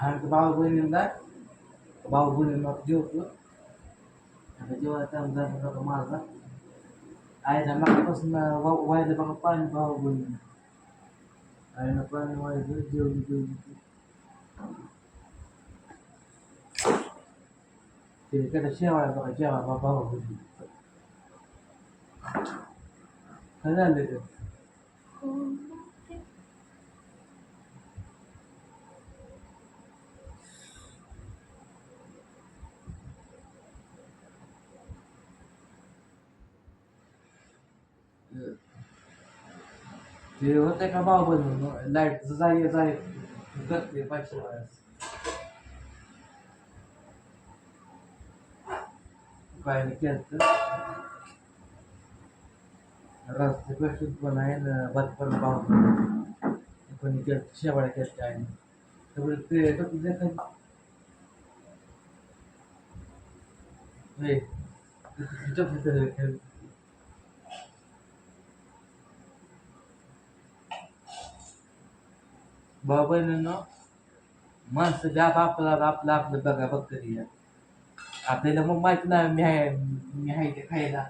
आणि भाऊ बहिणींना भाऊ बहिणींना जेवतो आता जेवायला टाइम झाला बघा माझा आईला मागापासून वा- वाहिलं बघा पाणी भाऊ बहिणी आईनं पाणी वाहिलं जेवली जेवली ती. ते त्याला शेवाळ्या बघा जेवा बा भाऊ बहिणी काय झालं ते ते होते का भाऊ बहिणी लाइट जाय जाय करते पाचशे वेळेस काय नाही केलं रस्ते पेशंट पण आहे ना भात पण भाऊ पण केलं शेवाळ्या केलं आहे सगळे ते टोपी देतात हे टोपी तर भाऊ बहिणींनो माणसं जात आपला आपलं आपलं बघा बघ कधी आपल्याला मग माहीत नाही मी आहे मी आहे ते खायला.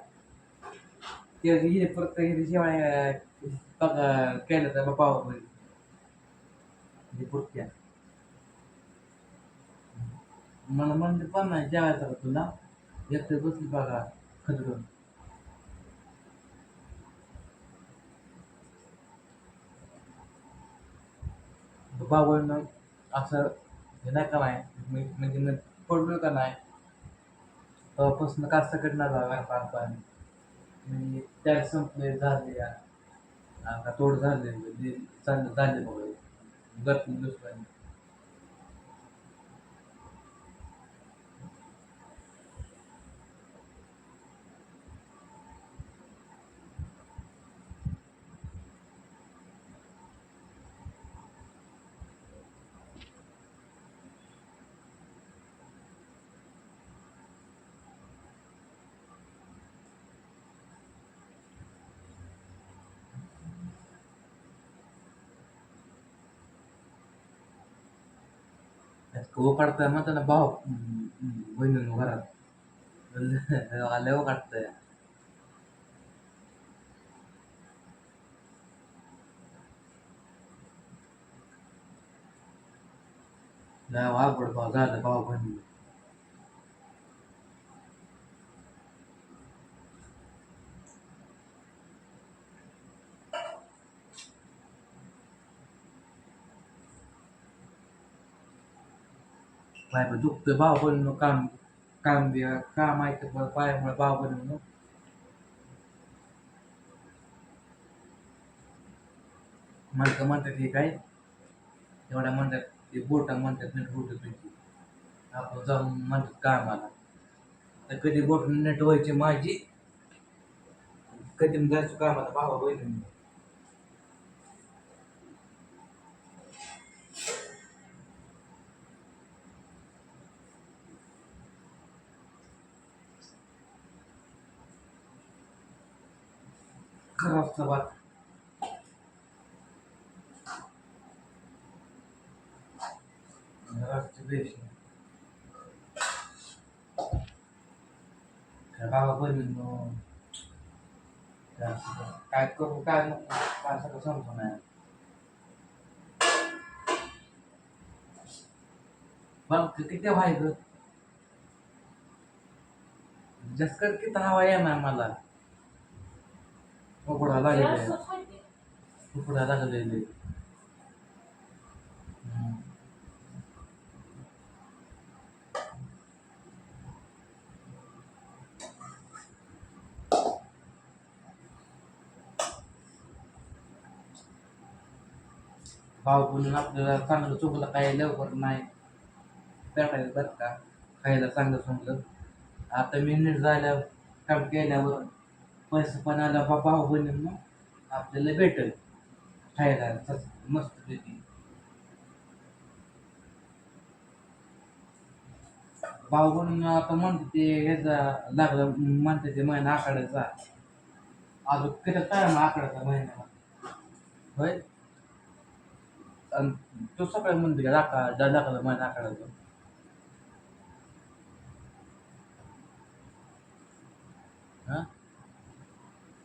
ते हे परत हे शिवाय बघा केलं तर बाबा बहिणी म्हणजे पुरत्या. पुढच्या मला म्हणते पण नाही जेवायचं तुला? एकटं बसली बघा खदडून. बाबांना असं हे नाही का नाही? मी- म्हणजे न- पडलो का नाही? तेव्हापासून का ना जागा पार पाणी. म्हणजे त्या संपले झाले या. आता तोड झाले म्हणजे झाले बघा. गट दुसऱ्याने वो काढताय म्हणतात ना भाऊ बहिणी घरात आले वो काढताय लय अवघड भाऊ झालं भाऊ बहिणी पाय पण दुखतोय भाऊ बहिणी काम काम द्या काम ऐकत पायामुळे भाऊ बहिणी म्हणतं म्हणतात हे काय एवढ्या म्हणतात ते बोटा म्हणतात नेट बोट तुझी आपण जाऊन म्हणतात कामाला तर कधी बोट नेट व्हायची माझी कधी मी जायचो कामाला भावा बहिणी खराब बात राष्ट्रीय देश भावा बहिणी काय करू काय काय सगळं समजून नाही पण किती व्हायचं? जास्त कर किती हवा येणार मला. उकडा लागेल उकडा लागलेले भाव बोलून आपल्याला चांगलं चुकलं काय लवकर नाही. पेटायला बरं का? खायला चांगलं समजलं आता मी नीट झाल्यावर काम केल्यावर पैसे पण आला बा भाऊ हो, मग आपल्याला भेटेल. खायला मस्त पैकी. भाऊ बनून आता म्हणते ते ह्याचा लागला म्हणते ते महिना आखाड्याचा. अजून किती मग आखाड्याचा महिन्याला होय? आणि तो सगळ्या म्हणते लागला महिना डा दाखवला माझ्या नाकाला तो हा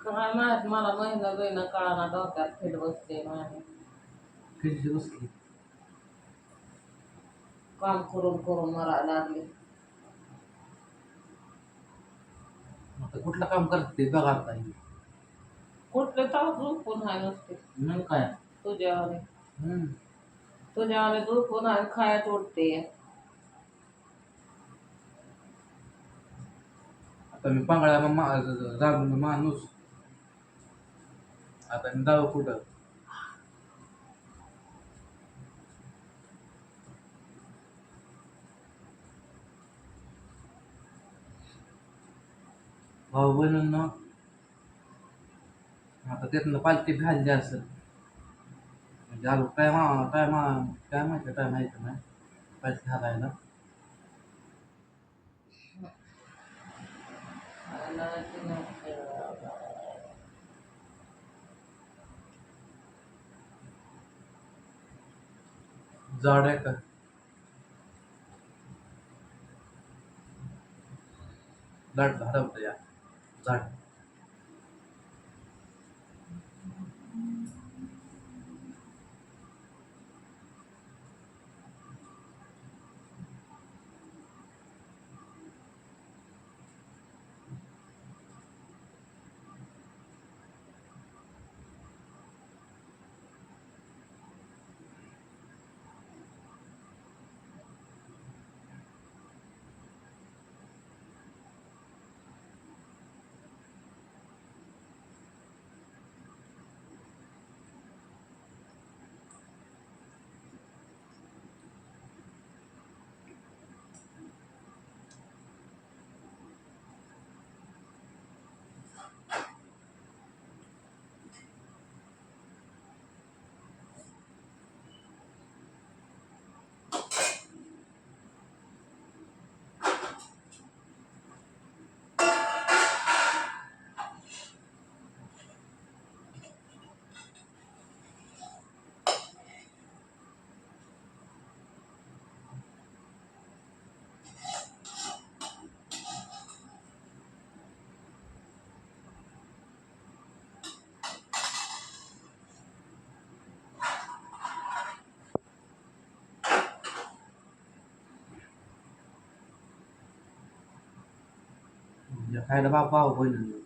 काय माहीत मला महिना महिना कळाना डोक्यात फिट बसते माझ्या बसली? काम करून करून मरायला लागले. आता कुठलं काम करते ते बघा आता हे. कुठले तर झोपून आहे नुसते. मग काय? तुझ्यावाने हम्म. तुझ्यावाने झोपून आहे खायत उठते आता मी पांगळा मा राबून माणूस आता मी जाऊ कुठं? भाऊ बहिणींना आता त्यातनं पालखी घालली असेल. म्हणजे आलो काय मा काय मा काय माहिती काय माहिती नाही. पालखी घालायला Thank you. जाड आहे का? झाड झाड होतं या. झाड. म्हणजे खायला बा पाव बहिणी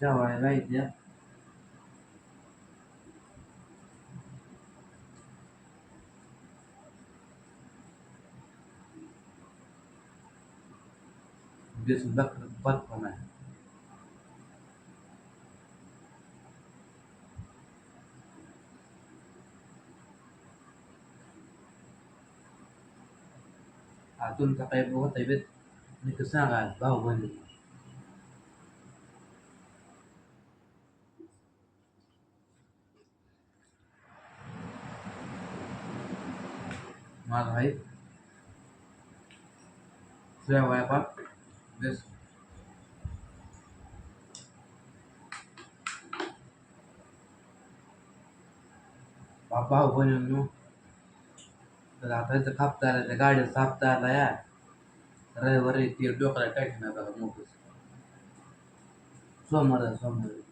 शेवाळ्या राहायच्या बेसन भाकर भात पण आहे हा तुमचा काही होता बेत मी तर सांगा भाऊ बहिणी माझा आहे शेवाळ्या पाक बेस बाबा बहिणींनो तर आता इथं कापता आला त्या गाडीत कापता या. रविवारी ते डोक्याला काय ना बघा मोठं सोमवार सोमवार.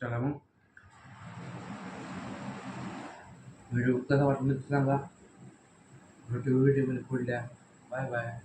चला मग व्हिडिओ कसा वाटला ते सांगा व्हिडिओ व्हिडिओमध्ये पुढल्या बाय बाय